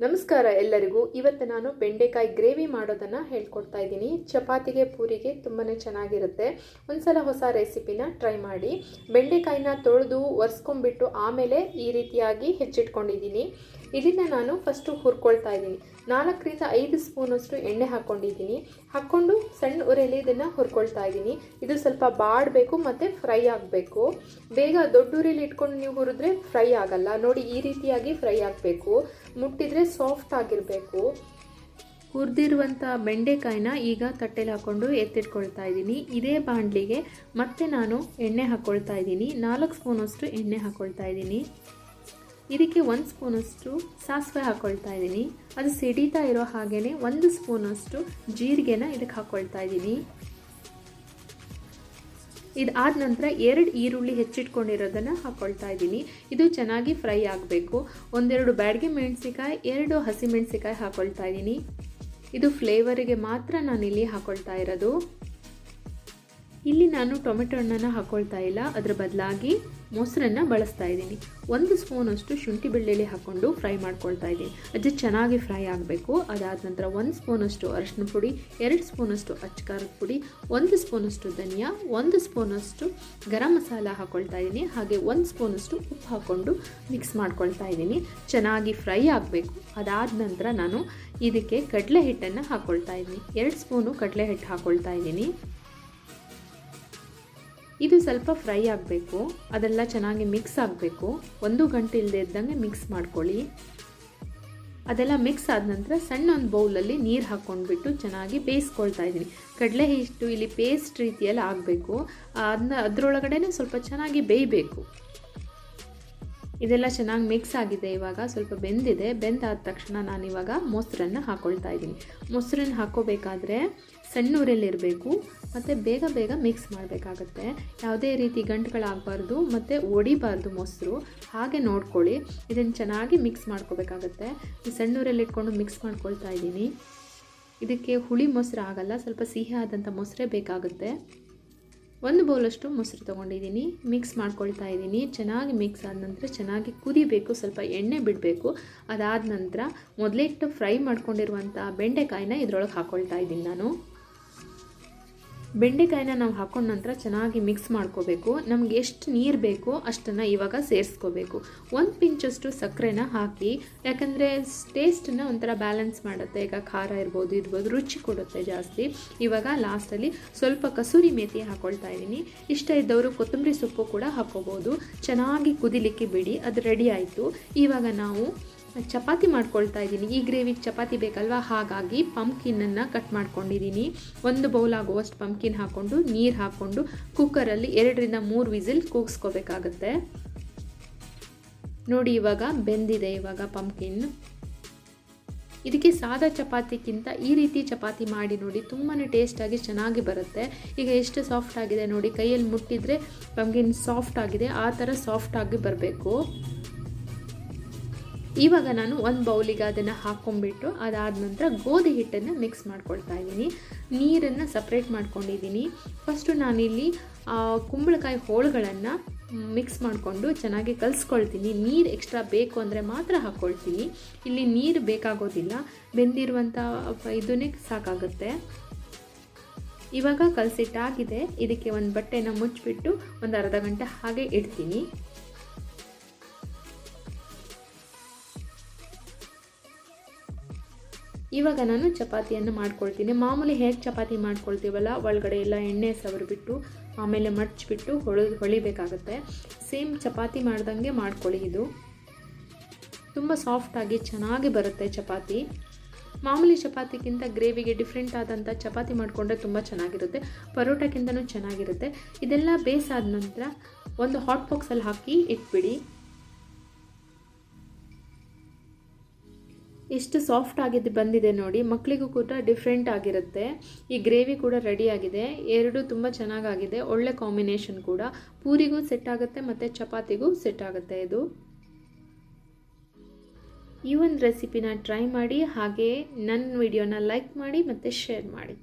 ನಮಸ್ಕಾರ ಎಲ್ಲರಿಗೂ. ಇವತ್ತು ನಾನು ಬೆಂಡೆಕಾಯಿ ಗ್ರೇವಿ ಮಾಡೋದನ್ನು ಹೇಳ್ಕೊಡ್ತಾ ಇದ್ದೀನಿ. ಚಪಾತಿಗೆ, ಪೂರಿಗೆ ತುಂಬಾ ಚೆನ್ನಾಗಿರುತ್ತೆ. ಒಂದ್ಸಲ ಹೊಸ ರೆಸಿಪಿನ ಟ್ರೈ ಮಾಡಿ. ಬೆಂಡೆಕಾಯಿನ ತೊಳೆದು ಒರೆಸ್ಕೊಂಡ್ಬಿಟ್ಟು ಆಮೇಲೆ ಈ ರೀತಿಯಾಗಿ ಹೆಚ್ಚಿಟ್ಕೊಂಡಿದ್ದೀನಿ. ಇದನ್ನು ನಾನು ಫಸ್ಟು ಹುರ್ಕೊಳ್ತಾ ಇದ್ದೀನಿ. ನಾಲ್ಕರಿಂದ ಐದು ಸ್ಪೂನಷ್ಟು ಎಣ್ಣೆ ಹಾಕ್ಕೊಂಡಿದ್ದೀನಿ. ಹಾಕ್ಕೊಂಡು ಸಣ್ಣ ಉರಿಯಲ್ಲಿ ಇದನ್ನು ಹುರ್ಕೊಳ್ತಾ ಇದ್ದೀನಿ. ಇದು ಸ್ವಲ್ಪ ಬಾಡಬೇಕು ಮತ್ತು ಫ್ರೈ ಆಗಬೇಕು. ಬೇಗ ದೊಡ್ಡ ಉರಿಯಲ್ಲಿ ಇಟ್ಕೊಂಡು ನೀವು ಹುರಿದ್ರೆ ಫ್ರೈ ಆಗಲ್ಲ. ನೋಡಿ, ಈ ರೀತಿಯಾಗಿ ಫ್ರೈ ಆಗಬೇಕು. ಮುಟ್ಟಿದ್ರೆ ಸಾಫ್ಟ್ ಆಗಿರಬೇಕು. ಹುರಿದಿರುವಂಥ ಬೆಂಡೆಕಾಯಿನ ಈಗ ತಟ್ಟೆಲಿ ಹಾಕ್ಕೊಂಡು ಎತ್ತಿಟ್ಕೊಳ್ತಾ ಇದ್ದೀನಿ. ಇದೇ ಬಾಣಲಿಗೆ ಮತ್ತೆ ನಾನು ಎಣ್ಣೆ ಹಾಕ್ಕೊಳ್ತಾ ಇದ್ದೀನಿ. ನಾಲ್ಕು ಸ್ಪೂನಷ್ಟು ಎಣ್ಣೆ ಹಾಕ್ಕೊಳ್ತಾ ಇದ್ದೀನಿ. ಇದಕ್ಕೆ ಒಂದು ಸ್ಪೂನಷ್ಟು ಸಾಸಿವೆ ಹಾಕ್ಕೊಳ್ತಾ ಇದ್ದೀನಿ. ಅದು ಸಿಡಿತಾ ಇರೋ ಹಾಗೆಯೇ ಒಂದು ಸ್ಪೂನಷ್ಟು ಜೀರಿಗೆನ ಇದಕ್ಕೆ ಹಾಕ್ಕೊಳ್ತಾ ಇದ್ದೀನಿ. ಇದಾದ ನಂತರ ಎರಡು ಈರುಳ್ಳಿ ಹೆಚ್ಚಿಟ್ಕೊಂಡಿರೋದನ್ನು ಹಾಕ್ಕೊಳ್ತಾ ಇದ್ದೀನಿ. ಇದು ಚೆನ್ನಾಗಿ ಫ್ರೈ ಆಗಬೇಕು. ಒಂದೆರಡು ಬ್ಯಾಡಗೆ ಮೆಣಸಿಕಾಯಿ ಎರಡು ಹಸಿಮೆಣಸಿಕಾಯಿ ಹಾಕ್ಕೊಳ್ತಾ ಇದ್ದೀನಿ. ಇದು ಫ್ಲೇವರಿಗೆ ಮಾತ್ರ ನಾನಿಲ್ಲಿ ಹಾಕ್ಕೊಳ್ತಾ ಇರೋದು. ಇಲ್ಲಿ ನಾನು ಟೊಮೆಟೊ ಹಣ್ಣನ್ನು ಹಾಕ್ಕೊಳ್ತಾ ಇಲ್ಲ. ಅದರ ಬದಲಾಗಿ ಮೊಸರನ್ನು ಬಳಸ್ತಾ ಇದ್ದೀನಿ. ಒಂದು ಸ್ಪೂನಷ್ಟು ಶುಂಠಿ ಬೆಳ್ಳುಳ್ಳಿ ಹಾಕ್ಕೊಂಡು ಫ್ರೈ ಮಾಡ್ಕೊಳ್ತಾ ಇದ್ದೀನಿ. ಅದು ಚೆನ್ನಾಗಿ ಫ್ರೈ ಆಗಬೇಕು. ಅದಾದ ನಂತರ ಒಂದು ಸ್ಪೂನಷ್ಟು ಅರಿಶಿನ ಪುಡಿ, ಎರಡು ಸ್ಪೂನಷ್ಟು ಅಚ್ಚಕಾರದ ಪುಡಿ, ಒಂದು ಸ್ಪೂನಷ್ಟು ಧನಿಯಾ, ಒಂದು ಸ್ಪೂನಷ್ಟು ಗರಂ ಮಸಾಲ ಹಾಕ್ಕೊಳ್ತಾ ಇದ್ದೀನಿ. ಹಾಗೆ ಒಂದು ಸ್ಪೂನಷ್ಟು ಉಪ್ಪು ಹಾಕ್ಕೊಂಡು ಮಿಕ್ಸ್ ಮಾಡ್ಕೊಳ್ತಾ ಇದ್ದೀನಿ. ಚೆನ್ನಾಗಿ ಫ್ರೈ ಆಗಬೇಕು. ಅದಾದ ನಂತರ ನಾನು ಇದಕ್ಕೆ ಕಡಲೆ ಹಿಟ್ಟನ್ನು ಹಾಕ್ಕೊಳ್ತಾ ಇದ್ದೀನಿ. ಎರಡು ಸ್ಪೂನು ಕಡಲೆ ಹಿಟ್ಟು ಹಾಕ್ಕೊಳ್ತಾ ಇದ್ದೀನಿ. ಇದು ಸ್ವಲ್ಪ ಫ್ರೈ ಆಗಬೇಕು. ಅದೆಲ್ಲ ಚೆನ್ನಾಗಿ ಮಿಕ್ಸ್ ಆಗಬೇಕು. ಒಂದು ಗಂಟೆ ಇಲ್ಲದೆ ಇದ್ದಂಗೆ ಮಿಕ್ಸ್ ಮಾಡ್ಕೊಳ್ಳಿ. ಅದೆಲ್ಲ ಮಿಕ್ಸ್ ಆದ ನಂತರ ಸಣ್ಣ ಒಂದು ಬೌಲಲ್ಲಿ ನೀರು ಹಾಕ್ಕೊಂಡ್ಬಿಟ್ಟು ಚೆನ್ನಾಗಿ ಬೇಯಿಸ್ಕೊಳ್ತಾ ಇದ್ದೀನಿ. ಕಡಲೆ ಹಿಟ್ಟು ಇಲ್ಲಿ ಪೇಸ್ಟ್ ರೀತಿಯಲ್ಲಿ ಆಗಬೇಕು. ಅದನ್ನ ಅದರೊಳಗಡೆ ಸ್ವಲ್ಪ ಚೆನ್ನಾಗಿ ಬೇಯಬೇಕು. ಇದೆಲ್ಲ ಚೆನ್ನಾಗಿ ಮಿಕ್ಸ್ ಆಗಿದೆ ಇವಾಗ. ಸ್ವಲ್ಪ ಬೆಂದಿದೆ. ಬೆಂದಾದ ತಕ್ಷಣ ನಾನು ಇವಾಗ ಮೊಸರನ್ನು ಹಾಕ್ಕೊಳ್ತಾ ಇದ್ದೀನಿ. ಮೊಸರನ್ನು ಹಾಕ್ಕೋಬೇಕಾದ್ರೆ ಸಣ್ಣ ಊರಲ್ಲಿರಬೇಕು ಮತ್ತು ಬೇಗ ಬೇಗ ಮಿಕ್ಸ್ ಮಾಡಬೇಕಾಗತ್ತೆ. ಯಾವುದೇ ರೀತಿ ಗಂಟುಗಳಾಗಬಾರ್ದು ಮತ್ತು ಒಡಿಬಾರ್ದು ಮೊಸರು. ಹಾಗೆ ನೋಡ್ಕೊಳ್ಳಿ. ಇದನ್ನು ಚೆನ್ನಾಗಿ ಮಿಕ್ಸ್ ಮಾಡ್ಕೋಬೇಕಾಗತ್ತೆ. ಸಣ್ಣೂರಲ್ಲಿ ಇಟ್ಕೊಂಡು ಮಿಕ್ಸ್ ಮಾಡ್ಕೊಳ್ತಾ ಇದ್ದೀನಿ. ಇದಕ್ಕೆ ಹುಳಿ ಮೊಸರು ಆಗಲ್ಲ. ಸ್ವಲ್ಪ ಸಿಹಿ ಆದಂಥ ಮೊಸರೇ ಬೇಕಾಗುತ್ತೆ. ಒಂದು ಬೌಲಷ್ಟು ಮೊಸರು ತೊಗೊಂಡಿದ್ದೀನಿ. ಮಿಕ್ಸ್ ಮಾಡ್ಕೊಳ್ತಾ ಇದ್ದೀನಿ. ಚೆನ್ನಾಗಿ ಮಿಕ್ಸ್ ಆದ ನಂತರ ಚೆನ್ನಾಗಿ ಕುದಿಬೇಕು. ಸ್ವಲ್ಪ ಎಣ್ಣೆ ಬಿಡಬೇಕು. ಅದಾದ ನಂತರ ಮೊದಲಿಟ್ಟು ಫ್ರೈ ಮಾಡ್ಕೊಂಡಿರುವಂಥ ಬೆಂಡೆಕಾಯಿನ ಇದರೊಳಗೆ ಹಾಕ್ಕೊಳ್ತಾ ಇದ್ದೀನಿ ನಾನು. ಬೆಂಡೆಕಾಯಿನ ನಾವು ಹಾಕೊಂಡ ನಂತರ ಚೆನ್ನಾಗಿ ಮಿಕ್ಸ್ ಮಾಡ್ಕೋಬೇಕು. ನಮ್ಗೆ ಎಷ್ಟು ನೀರು ಬೇಕೋ ಅಷ್ಟನ್ನು ಇವಾಗ ಸೇರಿಸ್ಕೋಬೇಕು. ಒಂದು ಪಿಂಚಷ್ಟು ಸಕ್ಕರೆನ ಹಾಕಿ, ಯಾಕಂದರೆ ಟೇಸ್ಟನ್ನು ಒಂಥರ ಬ್ಯಾಲೆನ್ಸ್ ಮಾಡುತ್ತೆ. ಈಗ ಖಾರ ಇರ್ಬೋದು ಇರ್ಬೋದು, ರುಚಿ ಕೊಡುತ್ತೆ ಜಾಸ್ತಿ. ಇವಾಗ ಲಾಸ್ಟಲ್ಲಿ ಸ್ವಲ್ಪ ಕಸೂರಿ ಮೇಥಿ ಹಾಕೊಳ್ತಾ ಇದ್ದೀನಿ. ಇಷ್ಟ ಇದ್ದವರು ಕೊತ್ತಂಬರಿ ಸೊಪ್ಪು ಕೂಡ ಹಾಕ್ಕೋಬೋದು ಚೆನ್ನಾಗಿ ಕುದಿಲಿಕ್ಕೆ ಬಿಡಿ, ಅದು ರೆಡಿ ಆಯಿತು. ಇವಾಗ ನಾವು ಚಪಾತಿ ಮಾಡ್ಕೊಳ್ತಾ ಇದ್ದೀನಿ. ಈ ಗ್ರೇವಿಗೆ ಚಪಾತಿ ಬೇಕಲ್ವಾ? ಹಾಗಾಗಿ ಪಂಪ್ಕಿನನ್ನು ಕಟ್ ಮಾಡ್ಕೊಂಡಿದ್ದೀನಿ. ಒಂದು ಬೌಲ್ ಆಗುವಷ್ಟು ಪಂಪ್ಕಿನ್ ಹಾಕ್ಕೊಂಡು, ನೀರು ಹಾಕ್ಕೊಂಡು ಕುಕ್ಕರಲ್ಲಿ ಎರಡರಿಂದ ಮೂರು ವಿಸಿಲ್ ಕೂಗಿಸ್ಕೋಬೇಕಾಗತ್ತೆ. ನೋಡಿ ಇವಾಗ ಬೆಂದಿದೆ ಇವಾಗ ಪಂಪ್ಕಿನ್. ಇದಕ್ಕೆ ಸಾದಾ ಚಪಾತಿಗಿಂತ ಈ ರೀತಿ ಚಪಾತಿ ಮಾಡಿ ನೋಡಿ ತುಂಬಾ ಟೇಸ್ಟಾಗಿ ಚೆನ್ನಾಗಿ ಬರುತ್ತೆ. ಈಗ ಎಷ್ಟು ಸಾಫ್ಟ್ ಆಗಿದೆ ನೋಡಿ, ಕೈಯಲ್ಲಿ ಮುಟ್ಟಿದರೆ ಪಂಪ್ಕಿನ್ ಸಾಫ್ಟ್ ಆಗಿದೆ, ಆ ಥರ ಸಾಫ್ಟಾಗಿ ಬರಬೇಕು. ಇವಾಗ ನಾನು ಒಂದು ಬೌಲಿಗೆ ಅದನ್ನು ಹಾಕ್ಕೊಂಡ್ಬಿಟ್ಟು ಅದಾದ ನಂತರ ಗೋಧಿ ಹಿಟ್ಟನ್ನು ಮಿಕ್ಸ್ ಮಾಡ್ಕೊಳ್ತಾ ಇದ್ದೀನಿ. ನೀರನ್ನು ಸಪ್ರೇಟ್ ಮಾಡ್ಕೊಂಡಿದ್ದೀನಿ. ಫಸ್ಟು ನಾನಿಲ್ಲಿ ಕುಂಬಳಕಾಯಿ ಹೋಳುಗಳನ್ನು ಮಿಕ್ಸ್ ಮಾಡಿಕೊಂಡು ಚೆನ್ನಾಗಿ ಕಲಿಸ್ಕೊಳ್ತೀನಿ. ನೀರು ಎಕ್ಸ್ಟ್ರಾ ಬೇಕು ಅಂದರೆ ಮಾತ್ರ ಹಾಕ್ಕೊಳ್ತೀನಿ ಇಲ್ಲಿ ನೀರು ಬೇಕಾಗೋದಿಲ್ಲ. ಬೆಂದಿರುವಂಥ ಇದನ್ನೇ ಸಾಕಾಗುತ್ತೆ. ಇವಾಗ ಕಲಸಿಟ್ಟಾಗಿದೆ. ಇದಕ್ಕೆ ಒಂದು ಬಟ್ಟೆನ ಮುಚ್ಚಿಬಿಟ್ಟು ಒಂದು ಅರ್ಧ ಗಂಟೆ ಹಾಗೆ ಇಡ್ತೀನಿ. ಇವಾಗ ನಾನು ಚಪಾತಿಯನ್ನು ಮಾಡ್ಕೊಳ್ತೀನಿ. ಮಾಮೂಲಿ ಹೇಗೆ ಚಪಾತಿ ಮಾಡ್ಕೊಳ್ತೀವಲ್ಲ, ಒಳಗಡೆ ಎಲ್ಲ ಎಣ್ಣೆ ಸವರಿಬಿಟ್ಟು, ಆಮೇಲೆ ಮಡ್ಚಿಬಿಟ್ಟು ಹೊಳ, ಹೊಳಿಬೇಕಾಗತ್ತೆ. ಸೇಮ್ ಚಪಾತಿ ಮಾಡ್ದಂಗೆ ಮಾಡ್ಕೊಳ್ಳಿ ಇದು. ತುಂಬ ಸಾಫ್ಟಾಗಿ ಚೆನ್ನಾಗಿ ಬರುತ್ತೆ ಚಪಾತಿ. ಮಾಮೂಲಿ ಚಪಾತಿಗಿಂತ ಗ್ರೇವಿಗೆ ಡಿಫ್ರೆಂಟ್ ಆದಂಥ ಚಪಾತಿ ಮಾಡಿಕೊಂಡ್ರೆ ತುಂಬ ಚೆನ್ನಾಗಿರುತ್ತೆ. ಪರೋಟಕ್ಕಿಂತನೂ ಚೆನ್ನಾಗಿರುತ್ತೆ. ಇದೆಲ್ಲ ಬೇಸಾದ ನಂತರ ಒಂದು ಹಾಟ್ ಬಾಕ್ಸಲ್ಲಿ ಹಾಕಿ ಇಟ್ಬಿಡಿ. ಎಷ್ಟು ಸಾಫ್ಟ್ ಆಗಿದ್ದು ಬಂದಿದೆ ನೋಡಿ. ಮಕ್ಕಳಿಗೂ ಕೂಡ ಡಿಫ್ರೆಂಟ್ ಆಗಿರುತ್ತೆ. ಈ ಗ್ರೇವಿ ಕೂಡ ರೆಡಿ ಆಗಿದೆ. ಎರಡು ತುಂಬ ಚೆನ್ನಾಗಾಗಿದೆ. ಒಳ್ಳೆ ಕಾಂಬಿನೇಷನ್ ಕೂಡ. ಪೂರಿಗೂ ಸೆಟ್ ಆಗುತ್ತೆ ಮತ್ತು ಚಪಾತಿಗೂ ಸೆಟ್ ಆಗುತ್ತೆ ಇದು. ಈ ಒಂದು ರೆಸಿಪಿನ ಟ್ರೈ ಮಾಡಿ, ಹಾಗೆ ನನ್ನ ವಿಡಿಯೋನ ಲೈಕ್ ಮಾಡಿ ಮತ್ತು ಶೇರ್ ಮಾಡಿ.